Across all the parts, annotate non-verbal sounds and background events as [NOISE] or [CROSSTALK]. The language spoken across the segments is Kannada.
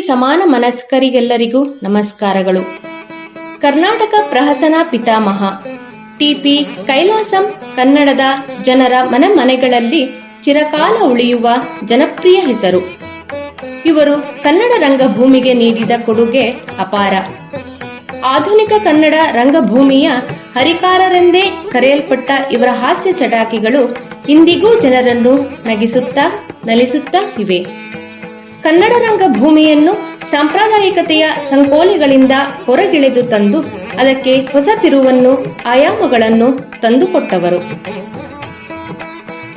ಸಮಾನ ಮನಸ್ಕರಿಗೆಲ್ಲರಿಗೂ ನಮಸ್ಕಾರಗಳು. ಕರ್ನಾಟಕ ಪ್ರಹಸನ ಪಿತಾಮಹ. ಟಿಪಿ ಕೈಲಾಸಂ, ಕನ್ನಡದ ಜನರ ಮನೆ ಮನೆಗಳಲ್ಲಿ ಚಿರಕಾಲ ಉಳಿಯುವ ಜನಪ್ರಿಯ ಹೆಸರು. ಇವರು ಕನ್ನಡ ರಂಗಭೂಮಿಗೆ ನೀಡಿದ ಕೊಡುಗೆ ಅಪಾರ. ಆಧುನಿಕ ಕನ್ನಡ ರಂಗಭೂಮಿಯ ಹರಿಕಾರರೆಂದೇ ಕರೆಯಲ್ಪಟ್ಟ ಇವರ ಹಾಸ್ಯ ಚಟಾಕಿಗಳು ಇಂದಿಗೂ ಜನರನ್ನು ನಗಿಸುತ್ತಾ ನಲಿಸುತ್ತಾ ಇವೆ. ಕನ್ನಡ ರಂಗಭೂಮಿಯನ್ನು ಸಾಂಪ್ರದಾಯಿಕತೆಯ ಸಂಕೋಲೆಗಳಿಂದ ಹೊರಗಿಳಿದು ತಂದು ಅದಕ್ಕೆ ಹೊಸ ತಿರುವನ್ನು, ಆಯಾಮಗಳನ್ನು ತಂದುಕೊಟ್ಟವರು.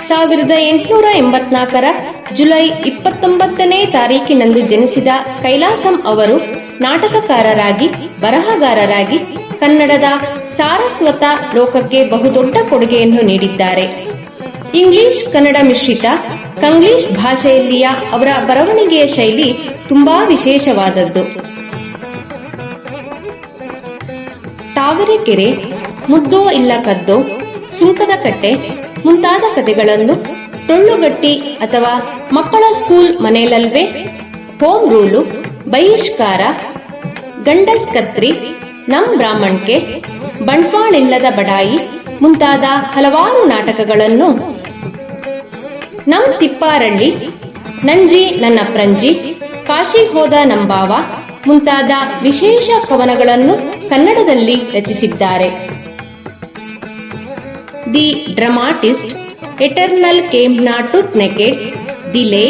ಸಾವಿರದ ಎಂಟುನೂರ ಎಂಬತ್ನಾಲ್ಕರ ಜುಲೈ ಇಪ್ಪತ್ತೊಂಬತ್ತನೇ ತಾರೀಕಿನಂದು ಜನಿಸಿದ ಕೈಲಾಸಂ ಅವರು ನಾಟಕಕಾರರಾಗಿ, ಬರಹಗಾರರಾಗಿ ಕನ್ನಡದ ಸಾರಸ್ವತ ಲೋಕಕ್ಕೆ ಬಹುದೊಡ್ಡ ಕೊಡುಗೆಯನ್ನು ನೀಡಿದ್ದಾರೆ. ಇಂಗ್ಲಿಷ್ ಕನ್ನಡ ಮಿಶ್ರಿತ ಕಂಗ್ಲಿಷ್ ಭಾಷೆಯಲ್ಲಿಯ ಅವರ ಬರವಣಿಗೆಯ ಶೈಲಿ ತುಂಬಾ ವಿಶೇಷವಾದದ್ದು. ತಾವರೆಕೆರೆ, ಮುದ್ದೋ ಇಲ್ಲ ಕದ್ದೋ, ಸುಂಕದ ಕಟ್ಟೆ ಮುಂತಾದ ಕಥೆಗಳನ್ನು ಟೊಳ್ಳುಗಟ್ಟಿ ಅಥವಾ ಮಕ್ಕಳ ಸ್ಕೂಲ್ ಮನೆಯಲ್ಲಲ್ವೇ, ಹೋಮ್ ರೂಲು, ಬಹಿಷ್ಕಾರ ಗಂಡಸ್ ಕತ್ರಿ ನಮ್ ಬ್ರಾಹ್ಮಣ್ಕೆ, ಬಂಟ್ವಾಳಿಲ್ಲದ ಬಡಾಯಿ ಮುಂತಾದ ಹಲವಾರು ನಾಟಕಗಳನ್ನು ನಮ್ ತಿಪ್ಪಾರಳ್ಳಿ, ನಂಜಿ ನನ್ನ ಪ್ರಂಜಿ, ಕಾಶಿ ಹೋದ ನಂಬಾವ ಮುಂತಾದ ವಿಶೇಷ ಕವನಗಳನ್ನು ಕನ್ನಡದಲ್ಲಿ ರಚಿಸಿದ್ದಾರೆ. The dramatist, eternal came not naked ದಿಲೆ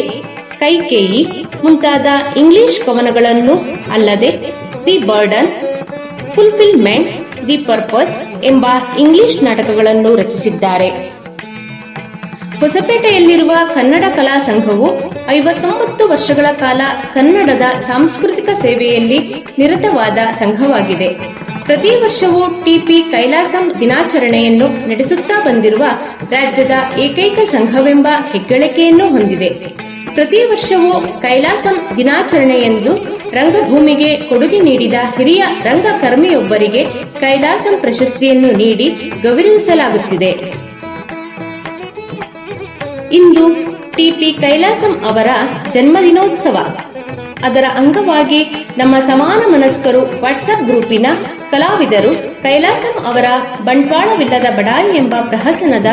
ಕೈಕೇಯಿ ಮುಂತಾದ ಇಂಗ್ಲಿಷ್ ಕವನಗಳನ್ನು ಅಲ್ಲದೆ the burden, fulfilment, the purpose ಎಂಬ ಇಂಗ್ಲಿಷ್ ನಾಟಕಗಳನ್ನು ರಚಿಸಿದ್ದಾರೆ. ಹೊಸಪೇಟೆಯಲ್ಲಿರುವ ಕನ್ನಡ ಕಲಾ ಸಂಘವು ಐವತ್ತೊಂಬತ್ತು ವರ್ಷಗಳ ಕಾಲ ಕನ್ನಡದ ಸಾಂಸ್ಕೃತಿಕ ಸೇವೆಯಲ್ಲಿ ನಿರತವಾದ ಸಂಘವಾಗಿದೆ. ಪ್ರತಿ ವರ್ಷವೂ ಟಿಪಿ ಕೈಲಾಸಂ ದಿನಾಚರಣೆಯನ್ನು ನಡೆಸುತ್ತಾ ಬಂದಿರುವ ರಾಜ್ಯದ ಏಕೈಕ ಸಂಘವೆಂಬ ಹೆಗ್ಗಳಿಕೆಯನ್ನು ಹೊಂದಿದೆ. ಪ್ರತಿ ವರ್ಷವೂ ಕೈಲಾಸಂ ದಿನಾಚರಣೆಯೆಂದು ರಂಗಭೂಮಿಗೆ ಕೊಡುಗೆ ನೀಡಿದ ಹಿರಿಯ ರಂಗಕರ್ಮಿಯೊಬ್ಬರಿಗೆ ಕೈಲಾಸಂ ಪ್ರಶಸ್ತಿಯನ್ನು ನೀಡಿ ಗೌರವಿಸಲಾಗುತ್ತಿದೆ. ಇಂದು ಟಿಪಿ ಕೈಲಾಸಂ ಅವರ ಜನ್ಮದಿನೋತ್ಸವ. ಅದರ ಅಂಗವಾಗಿ ನಮ್ಮ ಸಮಾನ ಮನಸ್ಕರು ವಾಟ್ಸಪ್ ಗ್ರೂಪಿನ ಕಲಾವಿದರು ಕೈಲಾಸಂ ಅವರ ಬಂಟ್ವಾಳವಿಲ್ಲದ ಬಡಾಯಿ ಎಂಬ ಪ್ರಹಸನದ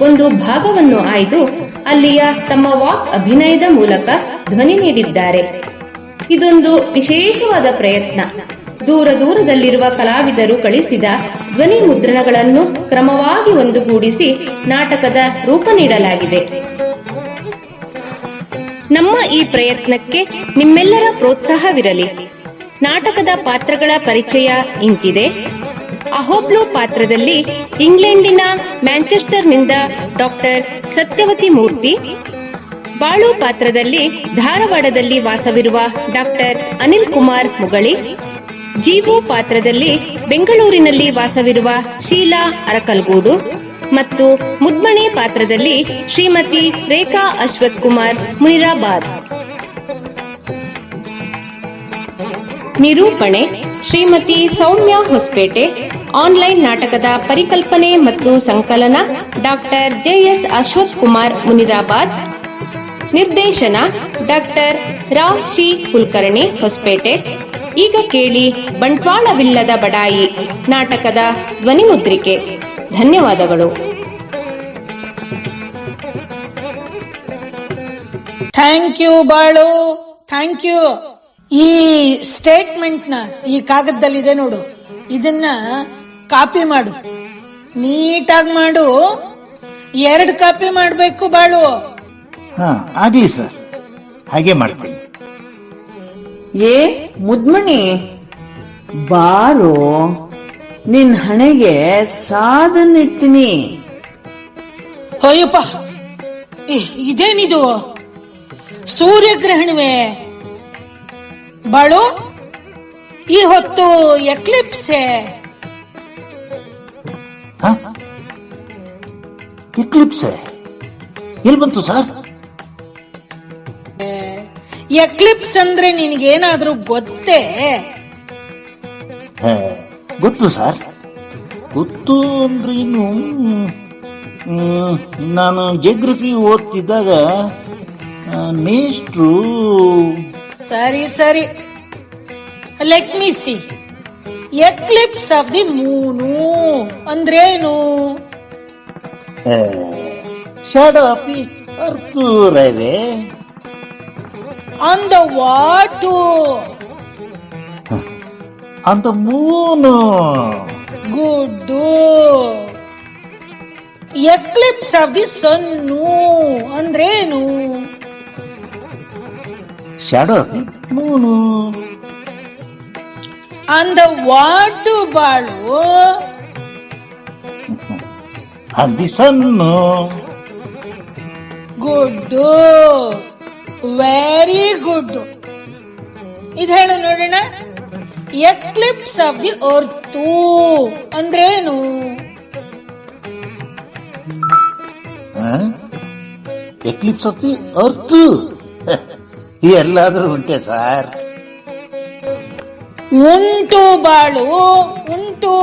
ಒಂದು ಭಾಗವನ್ನು ಆಯ್ದು ಅಲ್ಲಿಯ ತಮ್ಮ ವಾಕ್ ಅಭಿನಯದ ಮೂಲಕ ಧ್ವನಿ ನೀಡಿದ್ದಾರೆ. ಇದೊಂದು ವಿಶೇಷವಾದ ಪ್ರಯತ್ನ. ದೂರ ದೂರದಲ್ಲಿರುವ ಕಲಾವಿದರು ಕಳಿಸಿದ ಧ್ವನಿ ಮುದ್ರಣಗಳನ್ನು ಕ್ರಮವಾಗಿ ಒಂದುಗೂಡಿಸಿ ನಾಟಕದ ರೂಪ ನೀಡಲಾಗಿದೆ. ನಮ್ಮ ಈ ಪ್ರಯತ್ನಕ್ಕೆ ನಿಮ್ಮೆಲ್ಲರ ಪ್ರೋತ್ಸಾಹವಿರಲಿ. ನಾಟಕದ ಪಾತ್ರಗಳ ಪರಿಚಯ ಇಂತಿದೆ. ಅಹೋಬ್ಲು ಪಾತ್ರದಲ್ಲಿ ಇಂಗ್ಲೆಂಡಿನ ಮ್ಯಾಂಚೆಸ್ಟರ್ನಿಂದ ಡಾಕ್ಟರ್ ಸತ್ಯವತಿ ಮೂರ್ತಿ, ಬಾಳು ಪಾತ್ರದಲ್ಲಿ ಧಾರವಾಡದಲ್ಲಿ ವಾಸವಿರುವ ಡಾಕ್ಟರ್ ಅನಿಲ್ ಕುಮಾರ್ ಮುಗಳಿ ಜೀವು ಪಾತ್ರದಲ್ಲಿ ಬೆಂಗಳೂರಿನಲ್ಲಿ ವಾಸವಿರುವ ಶೀಲಾ ಅರಕಲ್ಗೂಡು ಮತ್ತು ಮುದ್ಮಣಿ ಪಾತ್ರದಲ್ಲಿ ಶ್ರೀಮತಿ ರೇಖಾ ಅಶ್ವಥ್ ಕುಮಾರ್ ಮುನಿರಾಬಾದ್. ನಿರೂಪಣೆ, ಶ್ರೀಮತಿ ಸೌಮ್ಯ ಹೊಸಪೇಟೆ, ಆನ್ಲೈನ್ ನಾಟಕದ ಪರಿಕಲ್ಪನೆ ಮತ್ತು ಸಂಕಲನ ಡಾಕ್ಟರ್ ಜೆಎಸ್ ಅಶ್ವಥ್ ಕುಮಾರ್ ಮುನಿರಾಬಾದ್. ನಿರ್ದೇಶನ ಡಾಕ್ಟರ್ ರಾ ಶಿ ಕುಲಕರ್ಣಿ ಹೊಸಪೇಟೆ. ಈಗ ಕೇಳಿ ಬಂಟ್ವಾಳವಿಲ್ಲದ ಬಡಾಯಿ ನಾಟಕದ ಧ್ವನಿಮುದ್ರಿಕೆ ಧನ್ಯವಾದಗಳು. Thank you Balu thank you. ಈ ಸ್ಟೇಟ್ಮೆಂಟ್ನ ಈ ಕಾಗದದಲ್ಲಿದೆ ನೋಡು. ಇದನ್ನ ಕಾಪಿ ಮಾಡು. ನೀಟಾಗಿ ಮಾಡು. ಎರಡು ಕಾಪಿ ಮಾಡಬೇಕು ಬಾಳು. ಹಾ ಆಗ್ಲಿ ಸರ್. ಹಾಗೆ ಮಾಡ್ತೀನಿ. ಏ ಮುದ್ಮಣಿ ಬಾರೋ ನಿನ್ ಹಣೆಗೆ ಸಾದನ್ನಿಡ್ತೀನಿ ಅಯ್ಯಪ್ಪ ಇದೇನಿದು? ಸೂರ್ಯಗ್ರಹಣವೇ? ಬಾಳು ಈ ಹೊತ್ತು ಎಕ್ಲಿಪ್ಸೆ? ಹಾ? ಎಕ್ಲಿಪ್ಸೆ? ಎಲ್ಲಿ ಬಂತು ಸರ್? ಎಕ್ಲಿಪ್ಸ್ ಅಂದ್ರೆ ನಿನಗೇನಾದ್ರೂ ಗೊತ್ತೇ? ಗೊತ್ತು ಸರ್. ಗೊತ್ತು ಅಂದ್ರೆ ಇನ್ನು ಮ್, ನಾನು ಜಿಯೋಗ್ರಫಿ ಓದ್ತಿದ್ದಾಗ ಮೇಷ್ಟ್ರು ಸರಿ ಸರಿ. Let me see eclipse of the moon ಅಂದ್ರೇನು ಶಾಡೋ ಆಫ್ ದಿ ಅರ್ತು ರೈವೆ. ಆನ್ ದ ವಾಟು ಅಂತ moon good eclipse of the sun ಅಂದ್ರೇನು? Shadow of the moon on what Balu. On the sun good very good ಇದು ಹೇಳು ನೋಡೋಣ. ಎಕ್ಲಿಪ್ಸ್ ಆಫ್ ದಿ ಅರ್ತು ಅಂದ್ರೇನು? ಎಕ್ಲಿಪ್ಸ್ ಆಫ್ ದಿ ಅರ್ತು ಎಲ್ಲಾದ್ರೂ ಉಂಟೆ ಸರ್. ಉಂಟು ಬಾಳು ಉಂಟು.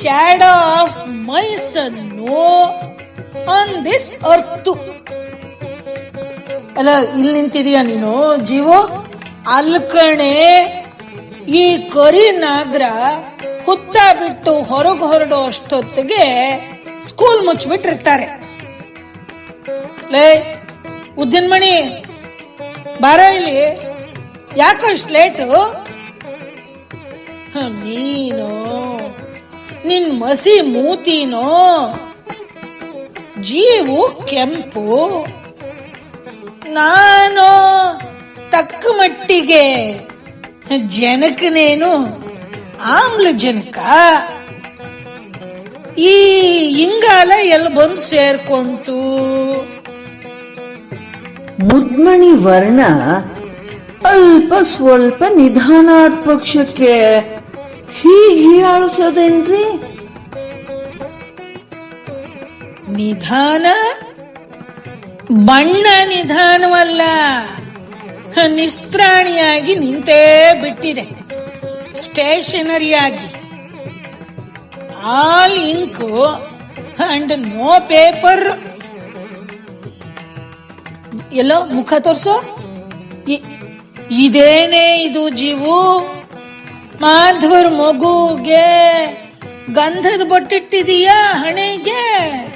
Shadow of my son on this earth ಅಲ್ಲ, ಇಲ್ಲಿ ನಿಂತಿದೀಯ ನೀನು? ಜೀವು, ಅಲ್ಕಣೆ, ಈ ಕರಿ ನಾಗ್ರ ಹುತ್ತ ಬಿಟ್ಟು ಹೊರಗೆ ಹೊರಡೋ ಅಷ್ಟೊತ್ತಿಗೆ ಸ್ಕೂಲ್ ಮುಚ್ಚಿಬಿಟ್ಟಿರ್ತಾರೆ. ಲೇ, ಉದ್ದಿನಮಣಿ, ಬಾರ ಇಲ್ಲಿ. ಯಾಕೋ ಇಷ್ಟು ಲೇಟು ನೀನು, ನಿನ್ ಮಸಿ ಮೂತಿನೋ, ಜೀವು ಕೆಂಪು. ನಾನು ತಕ್ಕ ಮಟ್ಟಿಗೆ ಜನಕನೇನು ಆಮ್ಲಜನಕ. ಈ ಇಂಗಾಲ ಎಲ್ಲ ಬಂದು ಸೇರ್ಕೊಂತು. ಮುದ್ಮಣಿ ವರ್ಣ ಅಲ್ಪ ಸ್ವಲ್ಪ ನಿಧಾನಾದ ಪಕ್ಷಕ್ಕೆ ಹೀಗೆ ಹೀಯಾಳಿಸೋದೇನ್ರಿ ನಿಧಾನ ಬಣ್ಣ ನಿಧಾನವಲ್ಲ. ನಿಸ್ತ್ರಾಣಿಯಾಗಿ ನಿಂತೇ ಬಿಟ್ಟಿದೆ. ಸ್ಟೇಷನರಿಯಾಗಿ. All ink, and no paper. ಎಲ್ಲೋ ಮುಖ ತೋರಿಸೋ. ಇದೇನೇ ಇದು ಜೀವು? ಮಾಧವರ್ ಮಗುಗೆ ಗಂಧದ ಬೊಟ್ಟಿಟ್ಟಿದೀಯಾ ಹಣೆಗೆ?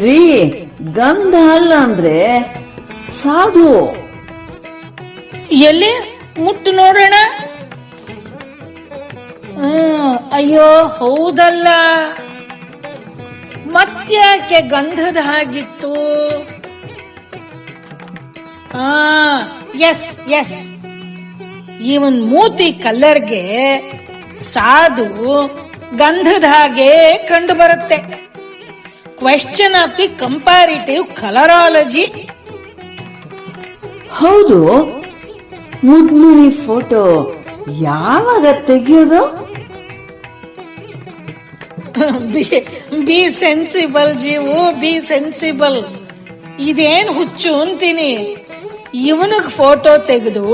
ರೀ, ಗಂಧ ಅಲ್ಲ ಅಂದ್ರೆ ಸಾಧು. ಎಲ್ಲಿ? ಮುಟ್ಟು ನೋಡೋಣ. ಅಯ್ಯೋ, ಹೌದಲ್ಲ. ಮತ್ತ್ಯಾಕೆ ಗಂಧದ ಹಾಗಿತ್ತು? ಆ ಎಸ್ ಎಸ್ ಇವನ್ ಮೂತಿ ಕಲ್ಲರ್ಗೆ ಸಾಧು ಗಂಧದ ಹಾಗೆ ಕಂಡು ಬರುತ್ತೆ question of the comparative colourology ಹೌದು. ಮುದ್ಮುನಿ ಫೋಟೋ ಯಾವಾಗ ತೆಗೆಯೋದು? Be sensible Jeevu be sensible ಇದೇನ್ ಹುಚ್ಚು ಅಂತೀನಿ. ಇವನಿಗೆ ಫೋಟೋ ತೆಗೆದು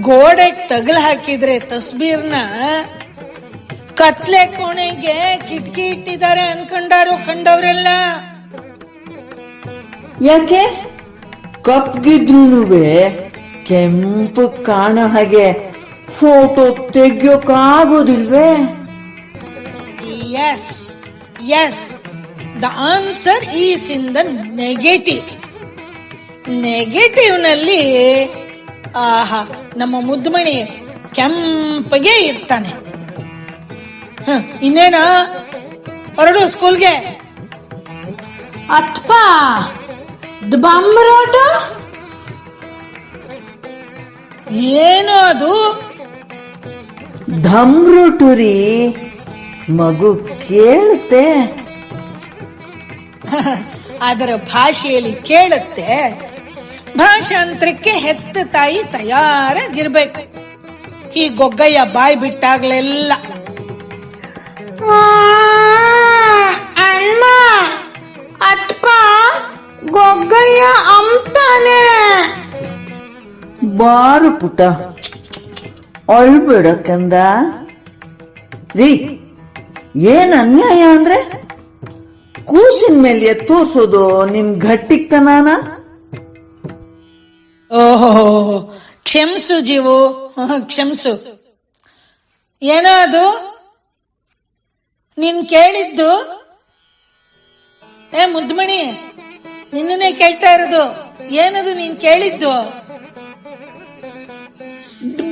ಗೋಡೆಗೆ ತಗಲ್ ಹಾಕಿದ್ರೆ ತಸ್ಬೀರ್ನ ಕತ್ಲೆ ಕೋಣೆಗೆ ಕಿಟಕಿ ಇಟ್ಟಿದ್ದಾರೆ ಅನ್ಕೊಂಡಾರು ಕಂಡವ್ರೆಲ್ಲ. ಯಾಕೆ? ಕಪ್ಗಿದ್ರುನುವೆ ಕೆಂಪು ಕಾಣೋ ಹಾಗೆ photo ತೆಗಿಯೋಕ್ಕಾಗೋದಿಲ್ವೇ yes yes the answer is in the negative ನೆಗೆಟಿವ್ನಲ್ಲಿ ಆಹಾ ನಮ್ಮ ಮುದ್ದುಮಣಿ ಕೆಂಪಗೆ ಇರ್ತಾನೆ. ಇನ್ನೇನ? ಹೊರಡು ಸ್ಕೂಲ್ಗೆ. ಅಪ್ಪ ಬಂಬರೋಟ ಏನು ಅದು? ಧಮ್ರುಟುರಿ ಮಗು ಕೇಳುತ್ತೆ. ಅದರ ಭಾಷೆಯಲ್ಲಿ ಕೇಳುತ್ತೆ. ಭಾಷಾಂತರಕ್ಕೆ ಹೆತ್ತ ತಾಯಿ ತಯಾರಾಗಿರ್ಬೇಕು. ಈ ಗೊಗ್ಗಯ್ಯ ಬಾಯ್ ಬಿಟ್ಟಾಗ್ಲೆಲ್ಲ ಅಣ್ಣ ಅಪ್ಪ ಗೊಗ್ಗಯ್ಯ ಅಂತಾನೆ. ಬಾರು ಪುಟ ಅಳ್ಬೇಡ ಕಂದ ರೀ ಏನ್ ಅನ್ಯಾಯ ಅಂದ್ರೆ? ಕೂಸಿನ ಮೇಲೆ ತೋರ್ಸೋದು ನಿಮ್ ಗಟ್ಟಿಕ್ತನಾನ? ಓಹೋ ಕ್ಷಮಿಸು ಜೀವು ಕ್ಷಮಿಸು. ಏನೋ ಅದು? ನೀನ್ ಕೇಳಿದ್ದು ಏ ಮುದ್ಮಣಿ ನಿನ್ನನ್ನೇ ಕೇಳ್ತಾ ಇರೋದು ಏನದು ನೀನ್ ಕೇಳಿದ್ದು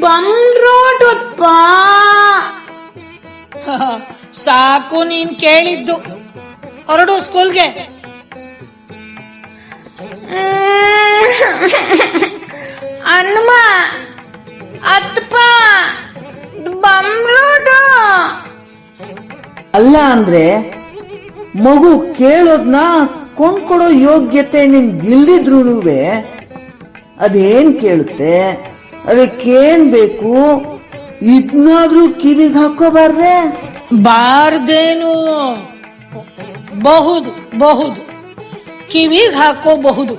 ಬಂದ್ರೋಟಪ್ಪ ಸಾಕು ನೀನ್ ಕೇಳಿದ್ದು ಹೊರಡು ಸ್ಕೂಲ್ಗೆ ಅನ್ಮ ಅತ್ತಪ್ಪ ಅಲ್ಲ ಅಂದ್ರೆ ಮಗು ಕೇಳೋದ್ನ ಕೊಂಡ್ಕೊಡೋ ಯೋಗ್ಯತೆ ನಿಮ್ಗಿಲ್ದಿದ್ರು ಅದೇನ್ ಕೇಳುತ್ತೆ? ಅದಕ್ಕೇನ್ ಬೇಕು? ಇದ್ನಾದ್ರೂ ಕಿವಿಗೆ ಹಾಕೋಬಾರ್ದೆ ಬಾರ್ದೇನು. ಬಹುದು ಬಹುದು. ಕಿವಿಗೆ ಹಾಕೋಬಹುದು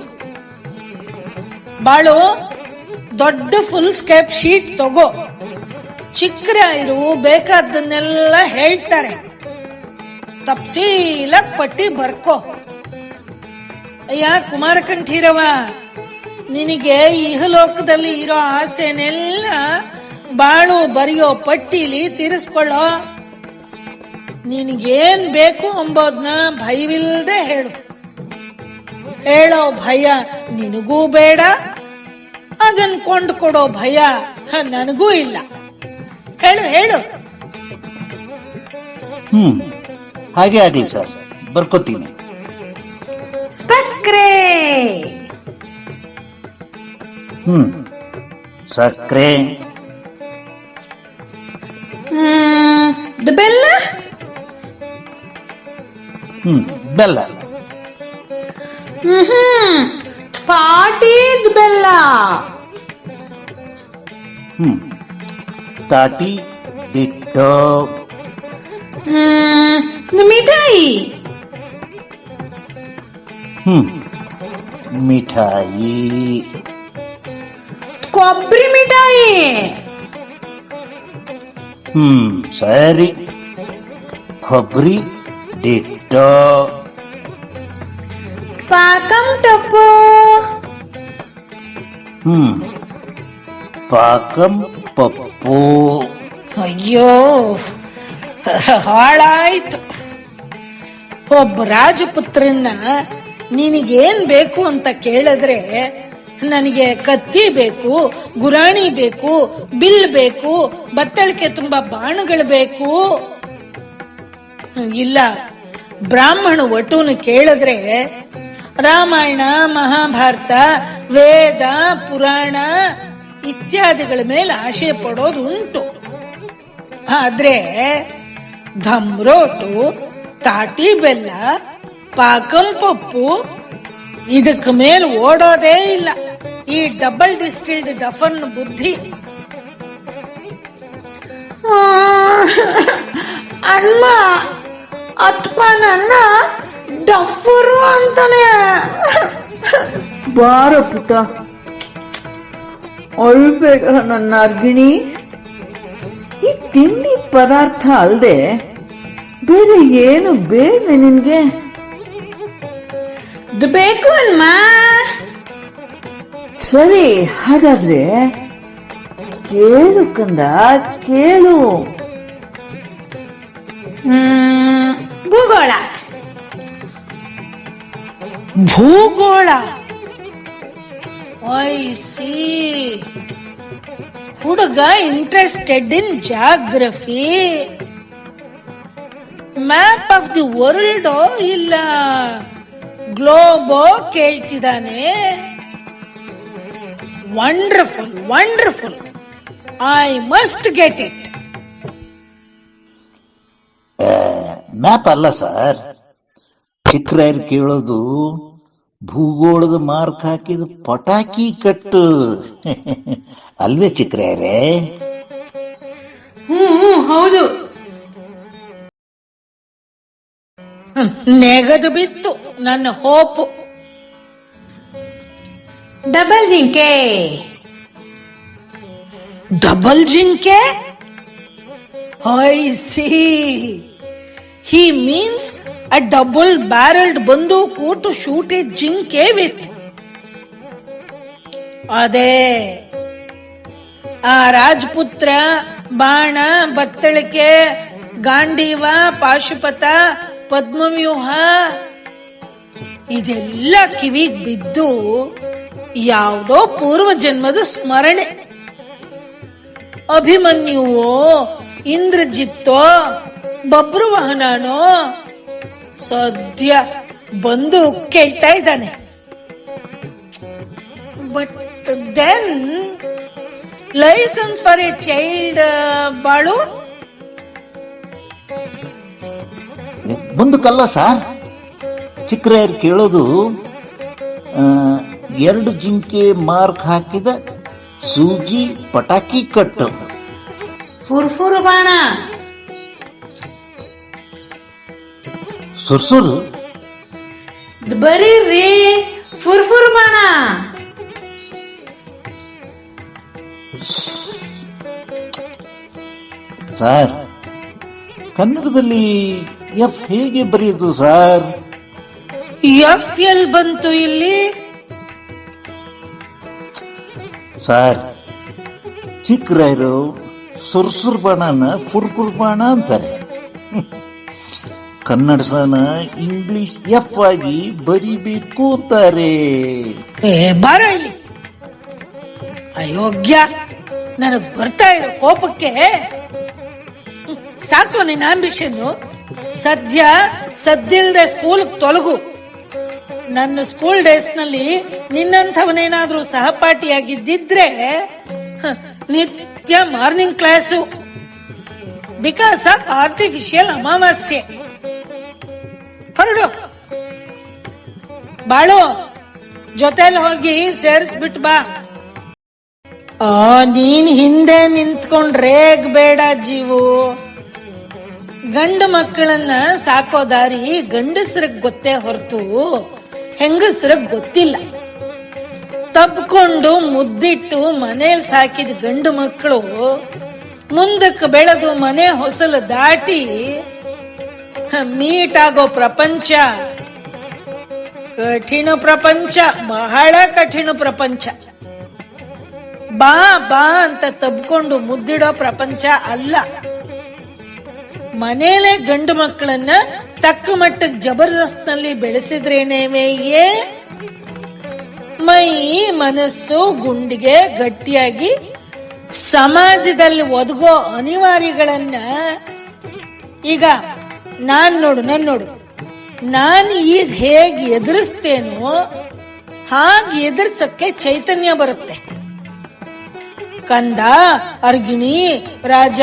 ಬಾಳು, ದೊಡ್ಡ ಫುಲ್ ಸ್ಕೇಪ್ ಶೀಟ್ ತಗೋ. ಚಿಕ್ಕರಾಯರು ಬೇಕಾದನ್ನೆಲ್ಲ ಹೇಳ್ತಾರೆ. ತಪ್ಸೀಲಕ್ ಪಟ್ಟಿ ಬರ್ಕೋ. ಅಯ್ಯ, ಕುಮಾರಕಂಠೀರವ, ನಿನಗೆ ಇಹಲೋಕದಲ್ಲಿ ಇರೋ ಆಸೆನೆಲ್ಲ ಬಾಳು ಬರೆಯೋ ಪಟ್ಟಿಲಿ ತೀರಿಸ್ಕೊಳ್ಳೋ. ನಿನಗೇನ್ ಬೇಕು ಅಂಬೋದ್ನ ಭಯವಿಲ್ಲದೆ ಹೇಳು. ಹೇಳೋ ಭಯ ನಿನಗೂ ಬೇಡ, ಅದನ್ ಕೊಂಡ್ಕೊಡೋ ಭಯ ನನಗೂ ಇಲ್ಲ. ಹೇಳು ಹೇಳು. ಹ್ಮ್. ಹಾಗೆ ಆಗ್ಲಿ ಸರ್. ಬರ್ಕೋತೀನಿ. ಸ್ಪಕ್ರೆ ಹ್ಮ್. ಸಕ್ರೆ. ಹ್ಮ್ ದ ಬೆಲ್ಲ? ಹ್ಮ್ ಬೆಲ್ಲ. ಹ್ಮ್ ಪಾಟಿದ್ ಬೆಲ್ಲ. ಹ್ಮ್. ತಾಟಿ ಬಿಟ್ಟು. ಹ್ಮ್ ದ ಮಿಠಾಯಿ ಹ್ಮ್ ಮಿಠಾಯಿ ಕೊಬ್ಬರಿ ಮಿಠಾಯಿ ಹ್ಮ್ ಸರಿ ಕೊಬ್ಬರಿ ದಿಟ್ಟು ಪಾಕಂ ಟಪ್ಪು ಹ್ಮ್ ಪಾಕಂ ಪಪ್ಪು ಅಯ್ಯೋ ಹಾಳಾಯ್ತು ಒಬ್ಬ ರಾಜಪುತ್ರನ್ನ ನಿನಗೇನ್ ಬೇಕು ಅಂತ ಕೇಳಿದ್ರೆ ನನಗೆ ಕತ್ತಿ ಬೇಕು, ಗುರಾಣಿ ಬೇಕು, ಬಿಲ್ ಬೇಕು, ಬತ್ತಳಿಕೆ ತುಂಬಾ ಬಾಣಗಳು ಬೇಕು. ಇಲ್ಲ, ಬ್ರಾಹ್ಮಣ ಒಟುನು ಕೇಳಿದ್ರೆ ರಾಮಾಯಣ, ಮಹಾಭಾರತ, ವೇದ, ಪುರಾಣ ಇತ್ಯಾದಿಗಳ ಮೇಲೆ ಆಶೆ ಪಡೋದು ಉಂಟು ಆದ್ರೆ ಧಮ್ರೋಟು ತಾಟಿ ಬೆಲ್ಲ ಪಾಕಂ ಪಪ್ಪು ಇದಕ್ ಮೇಲ್ ಓಡೋದೇ ಇಲ್ಲ. ಈ ಡಬಲ್ ಡಿಸ್ಟಿಲ್ಡ್ ಡಫನ್ ಬುದ್ಧಿ. ಅಣ್ಣ ಅತ್ಪ ನನ್ನ ಡಫರು ಅಂತಾನೆ. ಬಾರ ಪುಟ ಅಳ್ಬೇಡ ನನ್ನ ಅರ್ಗಿಣಿ. ಈ ತಿಂಡಿ ಪದಾರ್ಥ ಅಲ್ದೆ ಬೇರೆ ಏನು ಬೇಡ್ವೆ ನಿನ್ಗೆ? ಬೇಕು ಅಮ್ಮ ಸರಿ ಹಾಗಾದ್ರೆ ಕೇಳು ಕಂದ ಕೇಳು. ಭೂಗೋಳ. ಭೂಗೋಳ? I see. ಹುಡುಗ interested in geography map of the world ಇಲ್ಲ. ಗ್ಲೋಬೋ ಕೇಳ್ತಿದ್ದಾನೆ. Wonderful wonderful. I must get it. Map ಅಲ್ಲ ಸರ್. ಚಿತ್ರ ಕೇಳೋದು ಭೂಗೋಳದ ಮಾರ್ಕ್ ಹಾಕಿದ ಪಟಾಕಿ ಕಟ್ಟು. [LAUGHS] ಅಲ್ವೇ ಚಿಕ್ಕರಾಯರೇ ಹ್ಮ್ ಹ್ಮ್ ಹೌದು. ನೆಗದು ಬಿತ್ತು ನನ್ನ ಹೋಪು. ಡಬಲ್ ಜಿಂಕೆ. ಡಬಲ್ ಜಿಂಕೆ? I see he means a double barreled ಬಂದೂಕು to shoot a ಜಿಂಕೆ with. ಅದೇ. ಆ ರಾಜಪುತ್ರ, ಬಾಣ, ಬತ್ತಳಿಕೆ, ಗಾಂಡೀವ, ಪಾಶುಪತ ಪದ್ಮವ್ಯೂಹ. ಇದೆಲ್ಲ ಕಿವಿಗ್ ಬಿದ್ದು ಯಾವುದೋ ಪೂರ್ವ ಜನ್ಮದ ಸ್ಮರಣೆ. ಅಭಿಮನ್ಯುವೋ, ಇಂದ್ರಜಿತ್ತೋ, ಬಬ್ರುವಹನನೋ, ಸದ್ಯ ಬಂದು ಕೇಳ್ತಾ ಇದ್ದಾನೆ. But then licence for a child Balu? ಮುಂದಕ್ಕಲ್ಲ sir? ಚಿಕ್ಕರಾಯರು ಕೇಳೋದು ಎರಡು ಜಿಂಕೆ ಮಾರ್ಕ್ ಹಾಕಿದ ಸೂಜಿ ಪಟಾಕಿ ಕಟ್ಟು. ಫುರ್ಫುರ್ ಬಾಣ. ಸುರ್ಸುರು? ಬರೀ ರೀ ಫುರ್ಫುರು ಬಾಣ. ಸಾರ್ ಕನ್ನಡದಲ್ಲಿ ಎಫ್ ಹೇಗೆ ಬರೆಯುದು ಸರ್? ಎಫ್ ಎಲ್ ಬಂತು ಇಲ್ಲಿ? ಸರ್ ಸುರ್ಸುರ್ ಬಾಣನ ಫುರ್ಕುರ್ ಬಾಣ ಅಂತಾರೆ. ಕನ್ನಡ ಸನ ಇಂಗ್ಲಿಷ್ ಎಫ್ ಆಗಿ ಬರಿಬೇಕು ಅಂತಾರೆ. ಬಾರ ಇಲ್ಲಿ. ಅಯೋಗ್ಯ ನನಗ್ ಬರ್ತಾ ಇರೋ ಕೋಪಕ್ಕೆ ಸಾಕು ನಿನ್ನ ಆಂಬಿಷನ್ ಸದ್ಯ ಸದ್ದಿಲ್ದೆ ಸ್ಕೂಲ್ ತೊಲಗು. ನನ್ನ ಸ್ಕೂಲ್ ಡೇಸ್ನಲ್ಲಿ ನಿನ್ನಂಥವನೇನಾದ್ರೂ ಸಹಪಾಠಿಯಾಗಿದ್ದಿದ್ರೆ ನಿತ್ಯ morning class. Because of artificial ಅಮಾವಾಸ್ಯೆ. ಹೊರಡು. ಬಾಳು, ಜೊತೆಲಿ ಹೋಗಿ ಸೇರಿಸ್ಬಿಟ್ ಬಾ. ಆ, ನೀನ್ ಹಿಂದೆ ನಿಂತ್ಕೊಂಡ್ ಬೇಡ ಜೀವು. ಗಂಡು ಮಕ್ಕಳನ್ನ ಸಾಕೋ ದಾರಿ ಗಂಡಸ್ರಗ್ ಗೊತ್ತೇ ಹೊರತು ಹೆಂಗಸ್ರಗ್ ಗೊತ್ತಿಲ್ಲ. ತಬ್ಕೊಂಡು ಮುದ್ದಿಟ್ಟು ಮನೇಲಿ ಸಾಕಿದ ಗಂಡು ಮಕ್ಕಳು ಮುಂದಕ್ಕೆ ಬೆಳೆದು ಮನೆ ಹೊಸಲು ದಾಟಿ ಮೀಟ್ ಆಗೋ ಪ್ರಪಂಚ, ಕಠಿಣ ಪ್ರಪಂಚ, ಬಹಳ ಕಠಿಣ ಪ್ರಪಂಚ. ಬಾ ಬಾ ಅಂತ ತಬ್ಕೊಂಡು ಮುದ್ದಿಡೋ ಪ್ರಪಂಚ ಅಲ್ಲ. ಮನೇಲೆ ಗಂಡು ಮಕ್ಕಳನ್ನ ತಕ್ಕ ಮಟ್ಟಕ್ಕೆ ಜಬರ್ದಸ್ತ್ನಲ್ಲಿ ಬೆಳೆಸಿದ್ರೇನೇವೆಯೇ ಮೈ ಮನಸ್ಸು ಗುಂಡಿಗೆ ಗಟ್ಟಿಯಾಗಿ ಸಮಾಜದಲ್ಲಿ ಒದಗೋ ಅನಿವಾರ್ಯಗಳನ್ನ ಈಗ ನಾನ್ ನೋಡು, ನನ್ ನೋಡು. ನಾನು ಈಗ ಹೇಗೆ ಎದುರಿಸ್ತೇನೋ ಹಾಗೆ ಎದುರ್ಸಕ್ಕೆ ಚೈತನ್ಯ ಬರುತ್ತೆ. ಕಂದ, ಅರ್ಗಿಣಿ, ರಾಜ,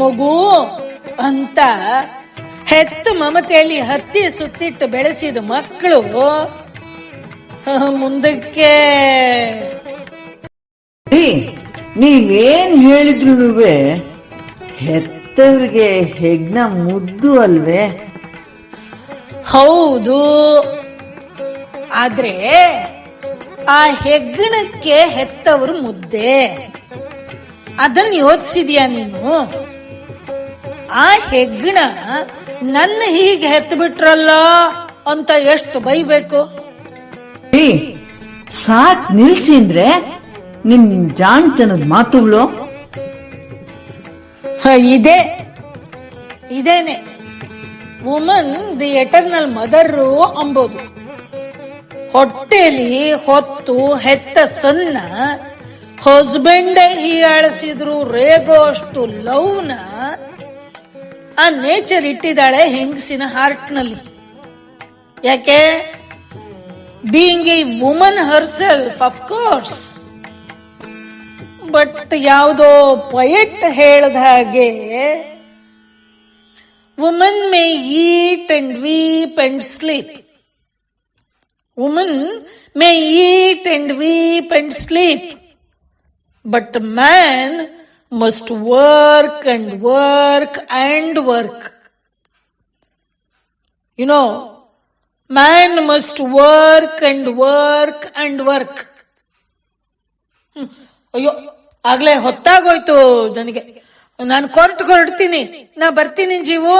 ಮಗು ಅಂತ ಹೆತ್ತ ಮಮತೆಯಲ್ಲಿ ಹತ್ತಿ ಸುತ್ತಿಟ್ಟು ಬೆಳೆಸಿದ ಮಕ್ಕಳು. ಮುಂದಕ್ಕೆ. ನೀವೇನ್ ಹೇಳಿದ್ರು ಹೆತ್ತವ್ರಿಗೆ ಹೆಗ್ನ ಮುದ್ದು ಅಲ್ವೇ? ಹೌದು. ಆದ್ರೆ ಆ ಹೆಗ್ಗಣಕ್ಕೆ ಹೆತ್ತವರು ಮುದ್ದೆ. ಅದನ್ನ ಯೋಚಿಸಿದ್ಯಾ ನೀನು? ಆ ಹೆಗ್ಗಣ ನನ್ನ ಹೀಗೆ ಹೆತ್ತು ಬಿಟ್ರಲ್ಲ ಅಂತ ಎಷ್ಟು ಬೈಬೇಕು? ಸಾಕ್ ನಿಲ್ಸಿ ಅಂದ್ರೆ ನಿಮ್ ಜಾಣ್ತನದ ಮಾತುಗಳು ಹ, ಇದೆ. ಇದೇನೆ. ವುಮನ್ ದಿ ಎಟರ್ನಲ್ ಮದರ್ ಅಂಬೋದು. ಹೊಟ್ಟೆಲಿ ಹೊತ್ತು ಹೆತ್ತ ಸನ್ನ ಹಸ್ಬೆಂಡೇ ಹೀಯಾಳಿಸಿದ್ರು ರೇಗೋ ಅಷ್ಟು ಲವ್ನ ಆ ನೇಚರ್ ಇಟ್ಟಿದ್ದಾಳೆ ಹೆಂಗಸಿನ ಹಾರ್ಟ್ನಲ್ಲಿ ಯಾಕೆ? Being a woman herself of course but ಯಾವುದೋ ಪೊಯೆಟ್ ಹೇಳ್ದ ಹಾಗೆ woman may eat and weep and sleep woman may eat and weep and sleep but man must work and work and work you know man must work and work and work ಅಯ್ಯೋ, ಆಗ್ಲೇ ಹೊತ್ತಾಗೋಯ್ತು ನನಗೆ. ನಾನು ಕೋರ್ಟ್ ಹೊರಡ್ತೀನಿ. ನಾ ಬರ್ತೀನಿ, ಜೀವು.